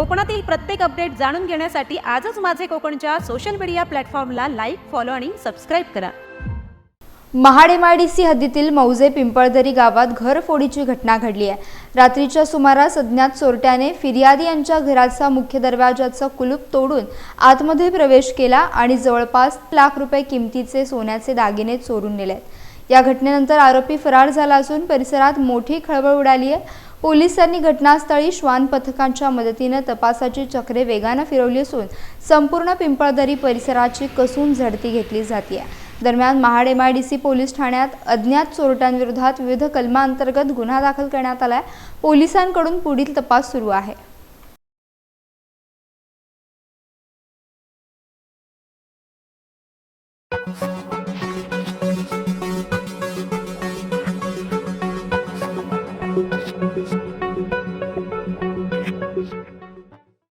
कोकणातील प्रत्येक अपडेट जाणून घेण्यासाठी आजच माझे कोकणच्या सोशल मीडिया प्लॅटफॉर्मला लाईक फॉलो आणि सबस्क्राईब करा. महाडेमाडीसी हद्दीतील मौजे पिंपळदरी गावात घरफोडीची घटना घडली आहे. रात्रीच्या सुमारास अज्ञात चोरट्याने फिर्यादी यांच्या घराचा मुख्य दरवाजाचा कुलूप तोडून आतमध्ये प्रवेश केला आणि जवळपास लाख रुपये किमतीचे सोन्याचे दागिने चोरून नेले या घटनेनंतर आरोपी फरार झाला असून परिसरात मोठी खळबळ उडाली आहे. पोलिसांनी घटनास्थळी श्वान पथकांच्या मदतीनं तपासाची चक्रे वेगानं फिरवली असून संपूर्ण पिंपळदरी परिसराची कसून झडती घेतली जाते दरम्यान महाड सी पोलीस ठाण्यात अज्ञात चोरट्यांविरोधात विविध कलमांतर्गत गुन्हा दाखल करण्यात आलाय. पोलिसांकडून पुढील तपास सुरू आहे.